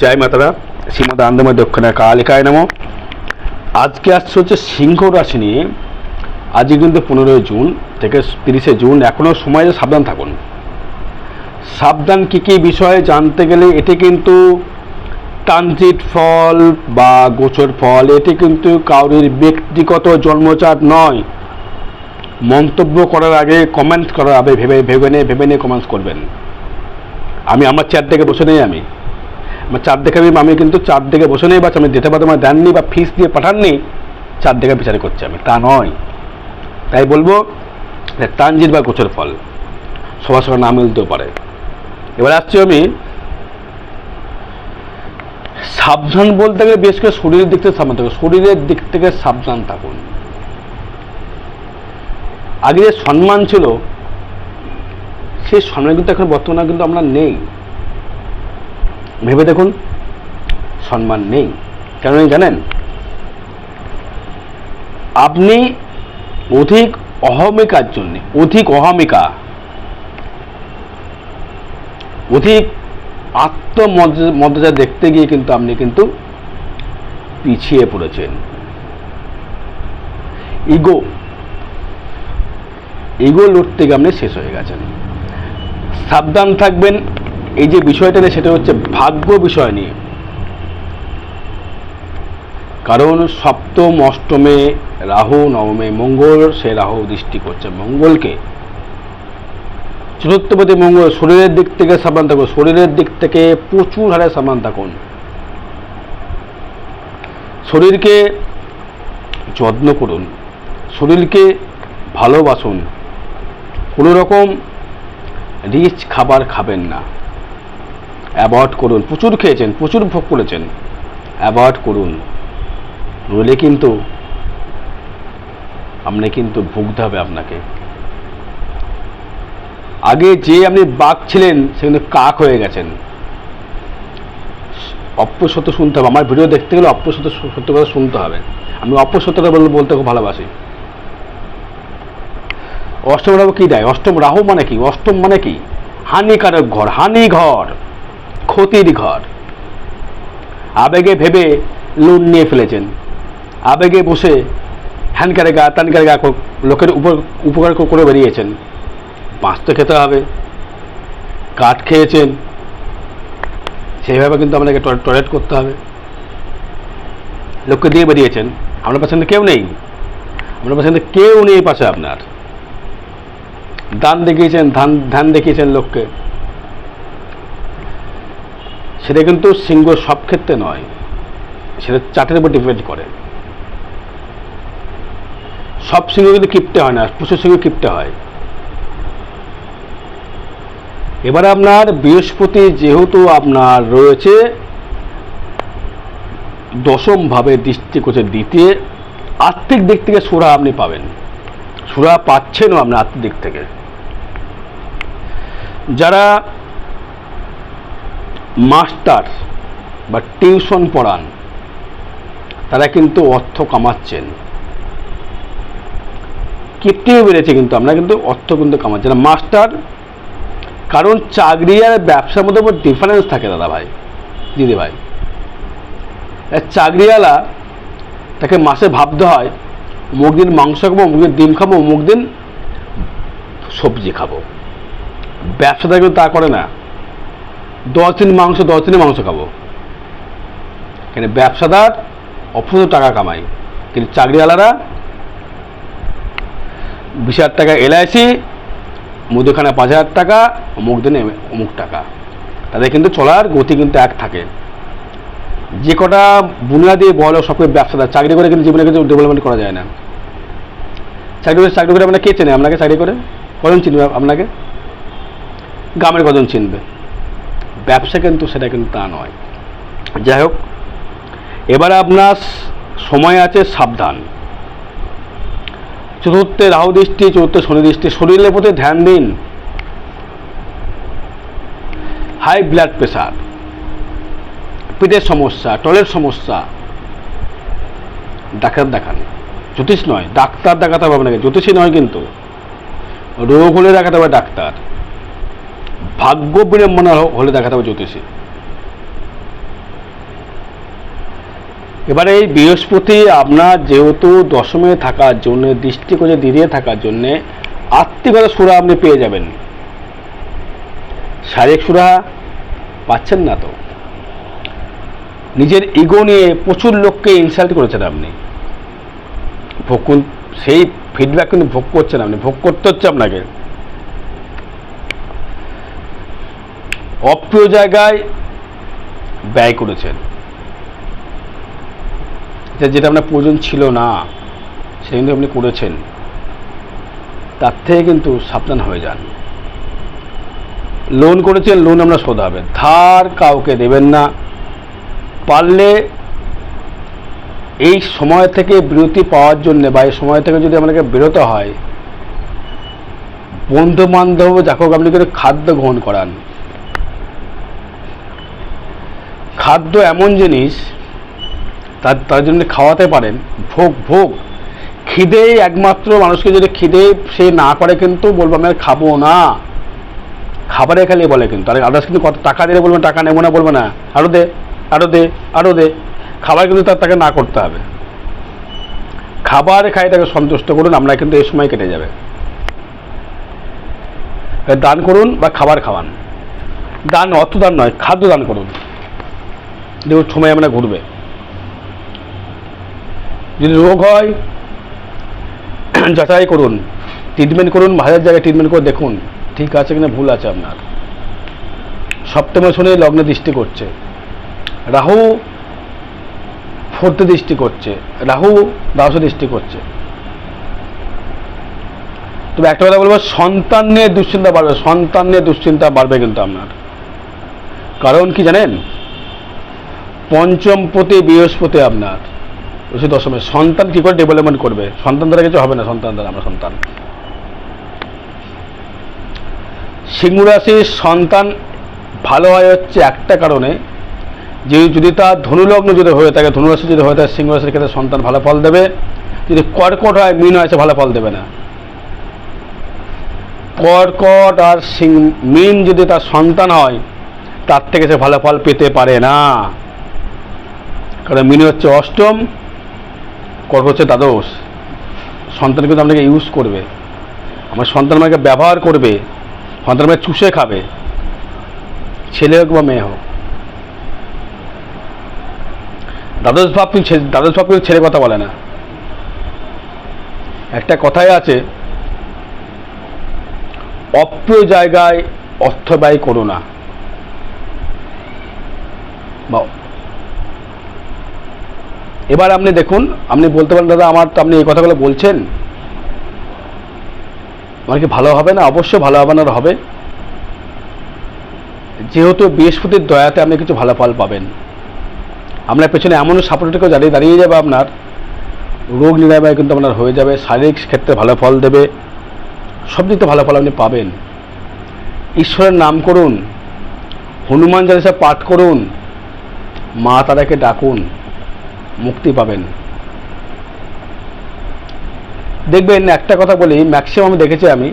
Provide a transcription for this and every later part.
জয় মাতারা, শ্রীমদ আনন্দময় দক্ষিণা কালিকায় নাম। আজকে আসছে হচ্ছে সিংহ রাশি নিয়ে। আজকে কিন্তু পনেরোই জুন থেকে তিরিশে জুন এখনও সময় সাবধান থাকুন। সাবধান কী কী বিষয়ে জানতে গেলে এটি কিন্তু ট্রানজিট ফল বা গোচর ফল, এটি কিন্তু কাউরির ব্যক্তিগত জন্মচাট নয়। মন্তব্য করার আগে কমেন্ট করার আগে ভেবে ভেবে নিয়ে ভেবে নিয়ে কমেন্টস করবেন। আমি আমার চেয়ার থেকে বসে নেই আমি। চার দেখে আমি কিন্তু চার দিকে বসে নেই, বা আমি ডেটা বা তোমার দেননি বা ফিস দিয়ে পাঠাননি চার দিকে বিচার করছি আমি। তা নয়। তাই বলব ট্রানজিট বা গোচর ফল, সবার সঙ্গে না মিলতেও পারে। এবার আসছি আমি সাবধান বলতে গেলে বেশ করে শরীরের দিক থেকে সাবধান থাকুন। শরীরের দিক থেকে সাবধান থাকুন। আগে যে সম্মান ছিল, সেই সম্মান কিন্তু এখন বর্তমানে কিন্তু আমরা নেই। ভেবে দেখুন, সম্মান নেই। কেন জানেন, আপনি অধিক অহমিকার জন্য, অধিক অহমিকা, অধিক আত্মমর্যাদা দেখতে গিয়ে কিন্তু আপনি কিন্তু পিছিয়ে পড়েছেন। ইগো ইগো লড়তে গিয়ে আপনি শেষ হয়ে গেছেন। সাবধান থাকবেন এই যে বিষয়টা নিয়ে, সেটা হচ্ছে ভাগ্য বিষয় নিয়ে। কারণ সপ্তম, অষ্টমে রাহু, নবমে মঙ্গল, সে রাহু দৃষ্টি করছে মঙ্গলকে। চতুর্থপতি মঙ্গল শরীরের দিক থেকে সাবধান থাকুন শরীরের দিক থেকে প্রচুর হারে সাবধান থাকুন শরীরকে যত্ন করুন, শরীরকে ভালোবাসুন। কোনো রকম রিচ খাবার খাবেন না। অ্যাভয়েড করুন। প্রচুর খেয়েছেন, প্রচুর ভোগ করেছেন। অ্যাভয়েড করুন। নইলে কিন্তু আপনি কিন্তু ভুগতে হবে আপনাকে। আগে যে আপনি বাঘ ছিলেন, সে কিন্তু কাক হয়ে গেছেন। অপ্রসত্য শুনতে হবে। আমার ভিডিও দেখতে গেলে অপ্রসত্য সত্য কথা শুনতে হবে। আমি অপ্রসত্যটা বলতে বলতে খুব ভালোবাসি। অষ্টম রাহু কী দেয়? অষ্টম রাহু মানে কি? অষ্টম মানে কি? হানিকারক ঘর, হানি ঘর। ক্ষতির ঘর। আবেগে ভেবে লোন নিয়ে ফেলেছেন। আবেগে বসে হ্যানকারে গা তানকারে গা লোকের উপর উপকার করে বেরিয়েছেন। মাছ তো খেতে হবে। কাঠ খেয়েছেন। সেইভাবে কিন্তু আপনাকে টয়লেট করতে হবে। লোককে দিয়ে বেরিয়েছেন। আপনার পাশে কেউ নেই। আপনার পাশে কেউ নেই পাশে আপনার। দান দেখিয়েছেন, ধান ধ্যান দেখিয়েছেন লোককে। সেটা কিন্তু সিংহ সব ক্ষেত্রে নয়। সেটা চাটের উপর ডিপেন্ড করে। সব সিংহ কিন্তু কিপটে হয় না, প্রচুর সিংহ কিপটে হয়। এবারে আপনার বৃহস্পতি যেহেতু আপনার রয়েছে দশমভাবে দৃষ্টি করছে দ্বিতীয়, আর্থিক দিক থেকে সুরা আপনি পাবেন। সুরা পাচ্ছেনও আপনি আর্থিক দিক থেকে। যারা মাস্টার বা টিউশন পড়ান, তারা কিন্তু অর্থ কামাচ্ছেন। কিপ্টিও বেড়েছে কিন্তু, আমরা কিন্তু অর্থ কিন্তু কামাচ্ছি না। মাস্টার, কারণ চাকরি আর ব্যবসার মধ্যে বহুত ডিফারেন্স থাকে দাদা ভাই, দিদি ভাই। চাকরিওয়ালা, তাকে মাসে ভাবতে হয়, অমুক দিন মাংস খাব, অমুক দিন ডিম খাব, অমুক দিন সবজি খাব। ব্যবসাটা কিন্তু তা করে না। দশ দিন মাংস, দশ দিনে মাংস খাব। এখানে ব্যবসাদার অফুরন্ত টাকা কামায় কিন্তু চাকরিওয়ালারা বিশ হাজার টাকা এলআইসি মুদিখানা পাঁচ হাজার টাকা, অমুক দিনে অমুক টাকা। তাদের কিন্তু চলার গতি কিন্তু এক থাকে। যে কটা বুনিয়াদি বড় সব ব্যবসাদার, চাকরি করে কিন্তু জীবনে কিন্তু ডেভেলপমেন্ট করা যায় না। চাকরি করে চাকরি করে আপনাকে কে চেনে? আপনাকে চাকরি করে? কজন চিনবে আপনাকে? গ্রামের কজন চিনবে? ব্যবসা কিন্তু সেটা কিন্তু তা নয়। যাই হোক এবারে আপনার সময় আছে সাবধান। চতুর্থে রাহু দৃষ্টি, চতুর্থে শনি দৃষ্টি, শরীরের প্রতি ধ্যান দিন। হাই ব্লাড প্রেশার পেটের সমস্যা, টলের সমস্যা, ডাক্তার দেখান। জ্যোতিষ নয়, ডাক্তার দেখাতে হবে আপনাকে। জ্যোতিষী নয় কিন্তু, রোগ হলে দেখাতে হবে ডাক্তার। ভাগ্য বিড়ম্বনা হলে দেখাতে হবে জ্যোতিষী। এবারে এই বৃহস্পতি আপনার যেহেতু দশমে থাকার জন্য দৃষ্টি করে দ্বিতীয় থাকার জন্য আত্মিকতা সুরা আপনি পেয়ে যাবেন। শারীরিক সুরা পাচ্ছেন না তো। নিজের ইগো নিয়ে প্রচুর লোককে ইনসাল্ট করেছেন আপনি। ভোগ সেই ফিডব্যাক কিন্তু ভোগ করছেন আপনি, ভোগ করতে হচ্ছে আপনাকে। অপ্রিয় জায়গায় ব্যয় করেছেন। যেটা আপনার প্রয়োজন ছিল না, সেটা কিন্তু আপনি করেছেন। তার থেকে কিন্তু সাবধান হয়ে যান। লোন করেছেন, লোন আমরা শোধাবেন ধার কাউকে দেবেন না। পারলে এই সময় থেকে বিরতি পাওয়ার জন্য বা এই সময় থেকে যদি আপনাকে বেরোতে হয় বন্ধু বান্ধব যাকে আপনি করে খাদ্য গ্রহণ করান। খাদ্য এমন জিনিস, তার তার জন্য খাওয়াতে পারেন, ভোগ ভোগ। খিদেই একমাত্র মানুষকে যদি খিদে সে না করে কিন্তু বলব, আমি খাব না। খাবারে খালি বলে কিন্তু। আর আদার্স কিন্তু কত টাকা দিলে বলবেন টাকা নেব না, বলবে না। আরও দে আরও দে আরও দে। খাবার কিন্তু তার, তাকে না করতে হবে। খাবার খাই তাকে সন্তুষ্ট করুন, আমরা কিন্তু এই সময় কেটে যাবে। দান করুন বা খাবার খাওয়ান। দান অর্থ দান নয়, খাদ্য দান করুন। দেখুন সময় আমরা ঘুরবে। যদি রোগ হয়, যাচাই করুন ট্রিটমেন্ট করুন হাজার জায়গায় ট্রিটমেন্ট করে দেখুন, ঠিক আছে কিনা, ভুল আছে আপনার। সপ্তমে শুনে লগ্নে দৃষ্টি করছে। রাহু ফোর্থে দৃষ্টি করছে। রাহু দ্বাদশে দৃষ্টি করছে। তবে একটা কথা বলব, সন্তান নিয়ে দুশ্চিন্তা বাড়বে, সন্তান নিয়ে দুশ্চিন্তা বাড়বে কিন্তু আপনার। কারণ কি জানেন? পঞ্চম প্রতি বৃহস্পতি আপনার। হচ্ছে দশমে। সন্তান কি করে ডেভেলপমেন্ট করবে? সন্তান দ্বারা কিছু হবে না, সন্তান দ্বারা আমরা সন্তান। সিংহ রাশির সন্তান ভালো হয় হচ্ছে একটা কারণে, যে যদি তার ধনুলগ্ন যদি হয়ে থাকে, ধনুরাশি যদি হয়ে থাকে, সিংহ রাশির ক্ষেত্রে সন্তান ভালো ফল দেবে। যদি কর্কট হয়, মিন হয় সে ভালো ফল দেবে না। কর্কট আর সিং মিন যদি তার সন্তান হয়, তার থেকে সে ভালো ফল পেতে পারে না। কারণ মিনি হচ্ছে অষ্টম, কর্ক হচ্ছে দ্বাদশ। সন্তান কিন্তু আপনাকে ইউজ করবে। আমার সন্তান আমাকে ব্যবহার করবে। সন্তান আমাকে চুষে খাবে। ছেলে হোক বা মেয়ে হোক। দ্বাদশ ভাব কিন্তু দ্বাদশ ভাব কিন্তু ছেলে কথা বলে না। একটা কথাই আছে, অপ্রিয় জায়গায় অর্থ ব্যয় করো না। বা এবার আপনি দেখুন, আপনি বলতে পারেন, দাদা, আমার তো আপনি এই কথাগুলো বলছেন। আমার কি ভালো হবে না? অবশ্যই ভালো হবে না হবে। যেহেতু বৃহস্পতির দয়াতে আপনি কিছু ভালো ফল পাবেন। আপনার পেছনে এমন সাপোর্টকে দাঁড়িয়ে দাঁড়িয়ে যাবে আপনার। রোগ নিরাময় কিন্তু আপনার হয়ে যাবে, শারীরিক ক্ষেত্রে ভালো ফল দেবে, সব দিক ভালো ফল আপনি পাবেন। ঈশ্বরের নাম করুন, হনুমান চালিসা পাঠ করুন, মা তারাকে ডাকুন। মুক্তি পাবেন। দেখবেন, একটা কথা বলি ম্যাক্সিমাম দেখেছি আমি,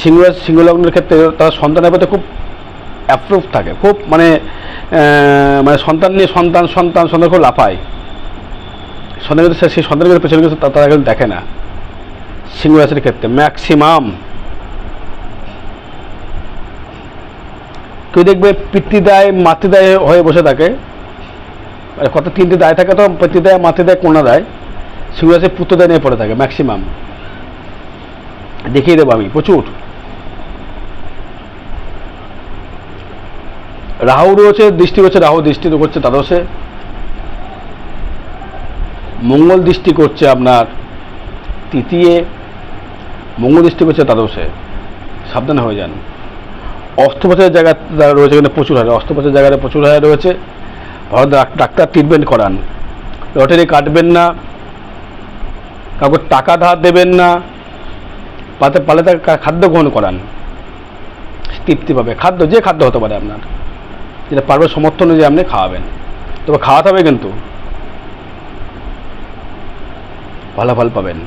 সিংহ, সিংহলগ্নের ক্ষেত্রে তারা সন্তানের প্রতি খুব অ্যাপ্রুভ থাকে। খুব মানে মানে সন্তান নিয়ে সন্তান সন্তান সন্তান খুব লাফায়। সন্তান কিন্তু সেই সন্তানের পেছনে কিন্তু তারা কিন্তু দেখে না, সিংহ রাশির ক্ষেত্রে। ম্যাক্সিমাম কেউ দেখবে পিতৃদায়, মাতৃদায় হয়ে বসে থাকে। কত তিনটে দায় থাকে তো পিতৃদায় দেয় কোনা দেয়। সেগুলো আছে পুত্রদায় নিয়ে পড়ে থাকে ম্যাক্সিমাম দেখিয়ে দেবো আমি, প্রচুর। রাহু রয়েছে, দৃষ্টি করছে, রাহু দৃষ্টি করছে, দ্বাদশে। মঙ্গল দৃষ্টি করছে আপনার তৃতীয়। মঙ্গল দৃষ্টি করছে দ্বাদশে। সাবধান হয়ে যান। অস্ত্রোপচারের জায়গা রয়েছে এখানে প্রচুর হারে অস্ত্রোপচারের জায়গাটা প্রচুর হারে রয়েছে। ভালো ডাক্তার ট্রিটমেন্ট করান। লটারি কাটবেন না, কাউকে টাকা ধার দেবেন না, পাতে পালে তাকে খাদ্য গ্রহণ করান। তৃপ্তি পাবে খাদ্য, যে খাদ্য হতে পারে আপনার, যেটা পারবে সমর্থন অনুযায়ী আপনি খাওয়াবেন। তবে খাওয়াতে হবে কিন্তু। ভালো ফল পাবেন।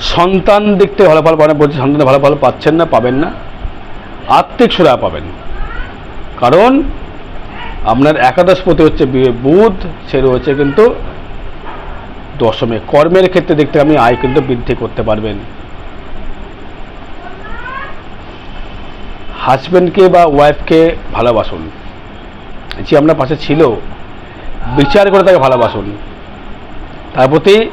সন্তান থেকে ভালো ফল পাবেন বলছি সন্তান ভালো ফল পাচ্ছেন না, পাবেন না। আর্থিক সুরা পাবেন। কারণ আপনার একাদশ একাদশপতি হচ্ছে বুধ সে রয়েছে কিন্তু দশমে। কর্মের ক্ষেত্রে দেখতে আপনি আয় কিন্তু বৃদ্ধি করতে পারবেন। হাজব্যান্ডকে বা ওয়াইফকে ভালোবাসুন। যে আপনার পাশে ছিল, বিচার করে তাকে ভালোবাসুন। তার প্রতি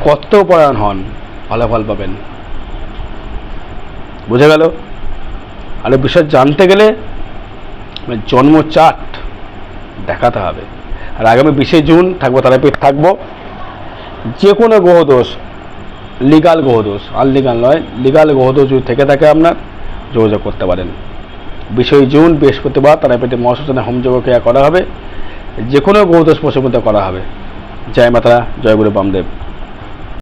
কর্তব্যপরায়ণ হন, ভালো ফলাফল পাবেন। বোঝা গেল? আর বিষয় জানতে গেলে জন্ম চার্ট দেখাতে হবে। আর আগামী বিশে জুন থাকব, তারাপীঠ থাকব। যে কোনো গ্রহদোষ লিগাল গ্রহদোষ আনলিগাল নয় লিগাল গ্রহদোষ যদি থেকে থাকে আপনার, যোগাযোগ করতে পারেন। বিশই জুন, বৃহস্পতিবার তারাপীঠে মহাশ্মশানে হোমযোগ ক্রিয়া করা হবে। যে কোনো গ্রহদোষ পশুমতে করা হবে। জয় মাতা জয়গুরু বামদেব।